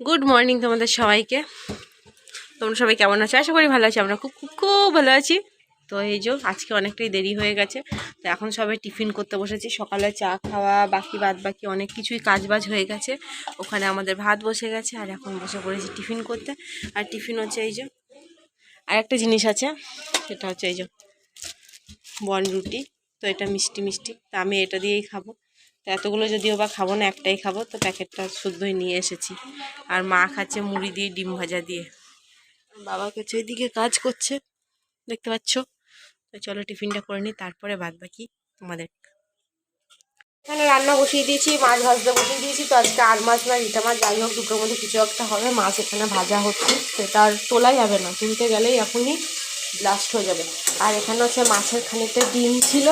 Good morning তোমাদের সবাইকে। তোমরা সবাই কেমন আছো? আশা করি ভালো আছি। আমরা খুব খুব খুব ভালো আছি। তো এই যে আজকে অনেকটাই দেরি হয়ে গেছে। তো এখন সবাই টিফিন করতে বসেছি। সকালে চা খাওয়া, বাকি বাদ বাকি অনেক কিছুই কাজবাজ হয়ে গেছে। ওখানে আমাদের ভাত বসে গেছে, আর এখন বসে পড়েছি টিফিন করতে। আর টিফিন হচ্ছে এই যে, আর একটা জিনিস আছে, সেটা হচ্ছে এই যে বন রুটি তো এটা মিষ্টি মিষ্টি। তা আমি এটা দিয়েই খাব। তো এতগুলো যদিও বা খাব না, একটাই খাব, তো প্যাকেটটা শুদ্ধই নিয়ে এসেছি। আর মা খাচ্ছে মুড়ি দিয়ে ডিম ভাজা দিয়ে। বাবা হচ্ছে ওইদিকে কাজ করছে, দেখতে পাচ্ছ? তো চলো টিফিনটা করে নিই, তারপরে বাদ বাকি তোমাদের। এখানে রান্না বসিয়ে দিয়েছি, মাছ ভাজতে বসিয়ে দিয়েছি, তো আজকে আর মাছ না রিটা মাছ। যাই হোক, দুটোর মধ্যে কিছু একটা হবে, মাছ এখানে ভাজা হচ্ছে সেটা আর তোলা যাবে না। তুলতে গেলেই এখনই ব্লাস্ট হয়ে যাবে। আর এখানে হচ্ছে মাছের খানিকটা ডিম ছিল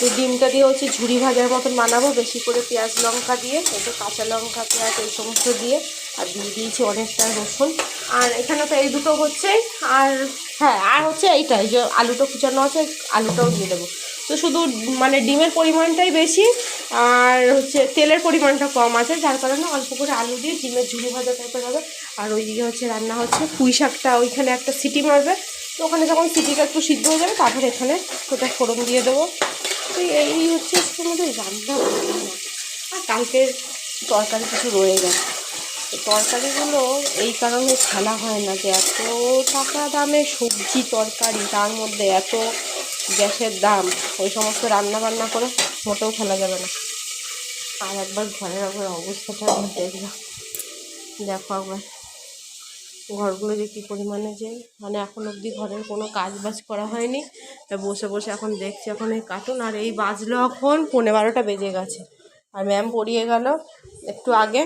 তো ডিমটা দিয়ে হচ্ছে ঝুড়ি ভাজার মতন বানাবো, বেশি করে পেঁয়াজ লঙ্কা দিয়ে একটু কাঁচা লঙ্কা, পেঁয়াজ, এই সমস্ত দিয়ে, আর দিয়ে দিয়েছি অনেকটা রসুন। আর এখানে তো এই দুটো হচ্ছে, আর হ্যাঁ আর হচ্ছে এইটাই যে আলুটা কুচানো আছে, আলুটাও দিয়ে দেবো। তো শুধু মানে ডিমের পরিমাণটাই বেশি, আর হচ্ছে তেলের পরিমাণটা কম আছে, যার কারণে অল্প করে আলু দিয়ে ডিমের ঝুড়ি ভাজা টাইপের হবে। আর ওইদিকে হচ্ছে রান্না হচ্ছে পুঁই শাকটা, ওইখানে একটা সিটি মারবে। তো ওখানে যখন সিটিটা একটু সিদ্ধ হয়ে যাবে, তারপর এখানে ওটা ফোড়ন দিয়ে দেবো। তো এই হচ্ছে আজকে আমাদের রান্না। আর কালকের তরকারি কিছু রয়ে গেছে। তরকারিগুলো এই কারণে ফেলা হয় না যে এত টাকা দামে সবজি তরকারি, তার মধ্যে এত গ্যাসের দাম, ওই সমস্ত রান্না বান্না করে মোটেও ফেলা যাবে না। আর একবার ঘরের একবার অবস্থাটা দেখলাম দেখো একবার। ঘরগুলো যে কী পরিমাণে যে মানে এখন অবধি ঘরের কোনো কাজ বাজ করা হয়নি। তা বসে বসে এখন দেখছি এখন এই কার্টুন আর এই বাজলো এখন পনেরো বারোটা বেজে গেছে। আর ম্যাম পড়িয়ে গেল একটু আগে।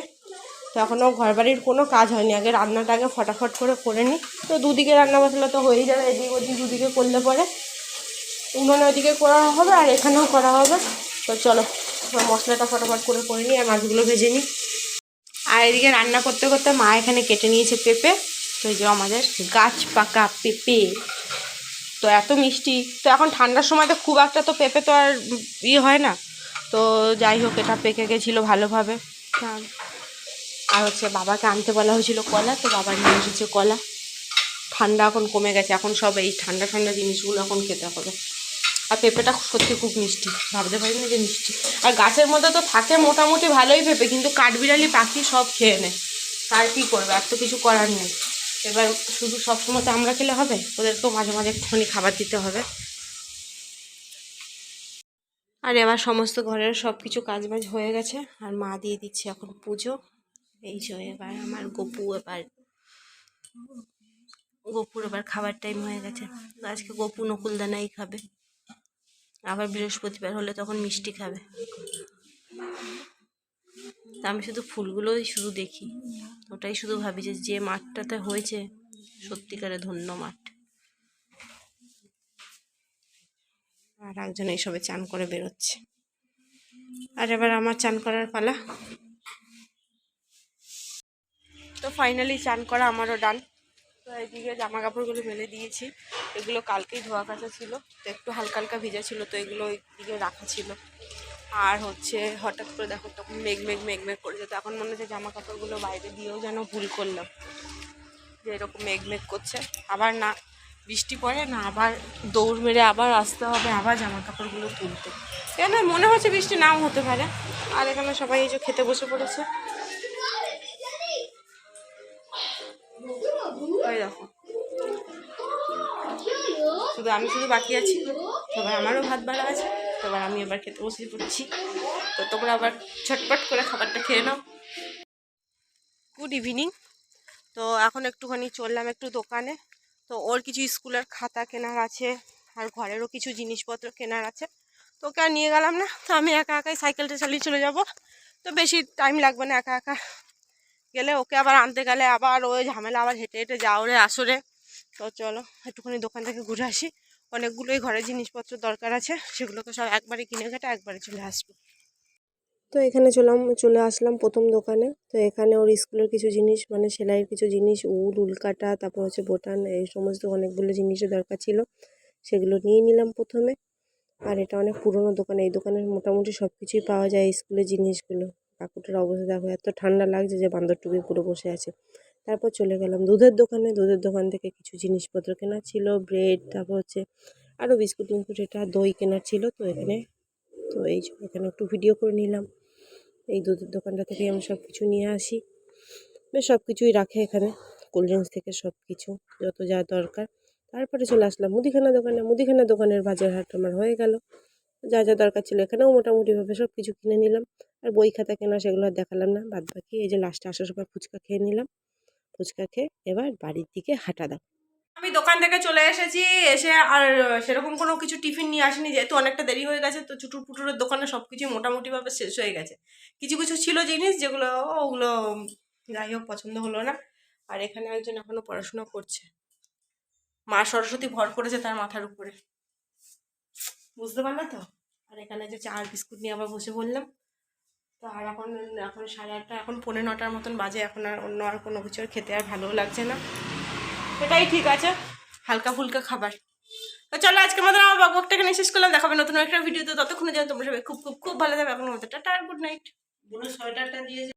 তো এখনও ঘর বাড়ির কোনো কাজ হয়নি। আগে রান্নাটা আগে ফটাফট করে করে নিই। তো দুদিকে রান্না মশলা তো হয়েই যাবে, এদিক ওদিক দুদিকে করলে পরে। উনুনে ওইদিকে করা হবে আর এখানেও করা হবে। তো চলো মশলাটা ফটাফট করে করে নিই আর মাছগুলো ভেজে নিই। আর এদিকে রান্না করতে করতে মা এখানে কেটে নিয়েছে পেঁপে। তো এই যে আমাদের গাছ পাকা পেঁপে। তো এত মিষ্টি। তো এখন ঠান্ডার সময় তো খুব একটা তো পেঁপে তো আর ইয়ে হয় না। তো যাই হোক এটা পেকে গেছিল ভালোভাবে। হ্যাঁ। আর হচ্ছে বাবাকে আনতে বলা হয়েছিল কলা তো বাবা নিয়ে এসেছে কলা। ঠান্ডা এখন কমে গেছে। এখন সব এই ঠান্ডা ঠান্ডা জিনিসগুলো এখন খেতে হবে। আর পেঁপেটা সত্যি খুব মিষ্টি। ভাবতে পারি না যে মিষ্টি। আর গাছের মধ্যে তো থাকে মোটামুটি ভালোই পেঁপে কিন্তু কাঠবিড়ালি পাখি সব খেয়ে নেয়। তার কী করবে? আর তো কিছু করার নেই। এবার শুধু সবসময় তো আমরা খেলে হবে? ওদেরকেও মাঝে মাঝে একটুখানি খাবার দিতে হবে। আর এবার সমস্ত ঘরের সব কিছু কাজবাজ হয়ে গেছে। আর মা দিয়ে দিচ্ছে এখন পুজো। এই যে এবার আমার গপু এবার, গপুর এবার খাবার টাইম হয়ে গেছে। আজকে গপু নকুলদানাই খাবে। আবার বৃহস্পতিবার হলে তখন মিষ্টি খাবে। আমি শুধু ফুলগুলোই শুধু দেখি। ওটাই শুধু ভাবি যে যে মাঠটাতে হয়েছে সত্যিকারে ধন্য মাঠ। আর একজন এইসবে চান করে বেরোচ্ছে। আর এবার আমার চান করার পালা। তো ফাইনালি চান করা আমারও ডান তো এইদিকে জামা কাপড়গুলো মেলে দিয়েছি। এগুলো কালকেই ধোয়া কাচা ছিল। তো একটু হালকা হালকা ভিজা ছিল, তো এগুলো ওইদিকে রাখা ছিল। আর হচ্ছে হঠাৎ করে দেখো তখন মেঘ মেঘ মেঘ মেঘ করেছে তো এখন মনে হচ্ছে জামা কাপড়গুলো বাইরে দিয়েও যেন ভুল করলাম, যে এরকম মেঘ মেঘ করছে। আবার না, বৃষ্টি পড়ে না, আবার দৌড় মেরে আবার আসতে হবে, আবার জামা কাপড়গুলো তুলতে। কেন মনে হচ্ছে বৃষ্টি নাও হতে পারে। আর এখানে সবাই এই যে খেতে বসে পড়েছে। ওই শুধু আমি, শুধু বাকি আছি। সবাই আমারও ভাত বাড়া আছে। তো এবার আমি এবার খেতে বসে পড়ছি। তো তোমরা আবার ছটপট করে খাবারটা খেয়ে নাও। গুড ইভিনিং তো এখন একটুখানি চললাম একটু দোকানে। তো ওর কিছু স্কুলের খাতা কেনার আছে, আর ঘরেরও কিছু জিনিসপত্র কেনার আছে। তো ওকে আর নিয়ে গেলাম না। তো আমি একা একাই সাইকেলটা চালিয়ে চলে যাব। তো বেশি টাইম লাগবে না একা একা। গেলে ওকে আবার আনতে গেলে আবার ওই ঝামেলা, আবার হেঁটে হেঁটে যাও রে আসরে। তো চলো, একটুখানি দোকান থেকে ঘুরে আসি। অনেকগুলোই ঘরের জিনিসপত্র দরকার আছে সেগুলোকে সব একবারে কিনে কেটে একবারে চলে আসব। তো এখানে চলাম, চলে আসলাম প্রথম দোকানে। তো এখানে ওর স্কুলের কিছু জিনিস মানে সেলাইয়ের কিছু জিনিস, উল উলকাটা তারপর হচ্ছে বোটান এই সমস্ত অনেকগুলো জিনিসের দরকার ছিল, সেগুলো নিয়ে নিলাম প্রথমে। আর এটা অনেক পুরনো দোকান, এই দোকানের মোটামুটি সব কিছুই পাওয়া যায় স্কুলের জিনিসগুলো। কাকুটার অবস্থা দেখো, এত ঠান্ডা লাগছে যে বান্দর টুপি পুরো বসে আছে। তারপর চলে গেলাম দুধের দোকানে। দুধের দোকান থেকে কিছু জিনিসপত্র কেনার ছিল ব্রেড তারপর হচ্ছে আরও বিস্কুট টিস্কুট এটা দই কেনার ছিল। তো এখানে তো এই এখানে একটু ভিডিও করে নিলাম। এই দুধের দোকানটা থেকে আমি সব কিছু নিয়ে আসি। বেশ সব কিছুই রাখে এখানে কোল্ড ড্রিঙ্কস থেকে সব কিছু যত যা দরকার। তারপরে চলে আসলাম মুদিখানা দোকানে। মুদিখানা দোকানের বাজার হাট আমার হয়ে গেল। যা যা দরকার ছিল এখানেও মোটামুটিভাবে সব কিছু কিনে নিলাম। আর বই খাতা কেনা সেগুলো আর দেখালাম না। বাদ বাকি এই যে লাস্টে আসার সময় ফুচকা খেয়ে নিলাম। ফুচকা খেয়ে এবার বাড়ির দিকে হাঁটা দাও। আমি দোকান থেকে চলে এসেছি, এসে আর সেরকম কোনো কিছু টিফিন নিয়ে আসিনি, যেহেতু অনেকটা দেরি হয়ে গেছে, তো চুটুর পুটুরের দোকানে সব কিছু মোটামুটিভাবে শেষ হয়ে গেছে। কিছু কিছু ছিল জিনিস যেগুলো, ওগুলো যাই হোক, পছন্দ হলো না। আর এখানে একজন এখনও পড়াশোনা করছে। মা সরস্বতী ভর করেছে তার মাথার উপরে। বুঝতে পারলে তো? আর এখানে যে চা আর বিস্কুট নিয়ে আবার বসে বললাম তো আর এখন এখন সাড়ে আটটা, এখন পনেরো নটার মতন বাজে, এখন আর অন্য আর কোনো কিছু খেতে আর ভালোও লাগছে না। এটাই ঠিক আছে, হালকা ফুলকা খাবার। তো চলো আজকে মতন আমার বকবকটা এখানে শেষ করলাম, দেখাবে নতুন একটা ভিডিওতে ততক্ষণে যেন তোমরা সবাই খুব খুব খুব ভালো থাকবে। এখন মতো টাটা গুড নাইট বুনো সোয়েটারটা দিয়েছে।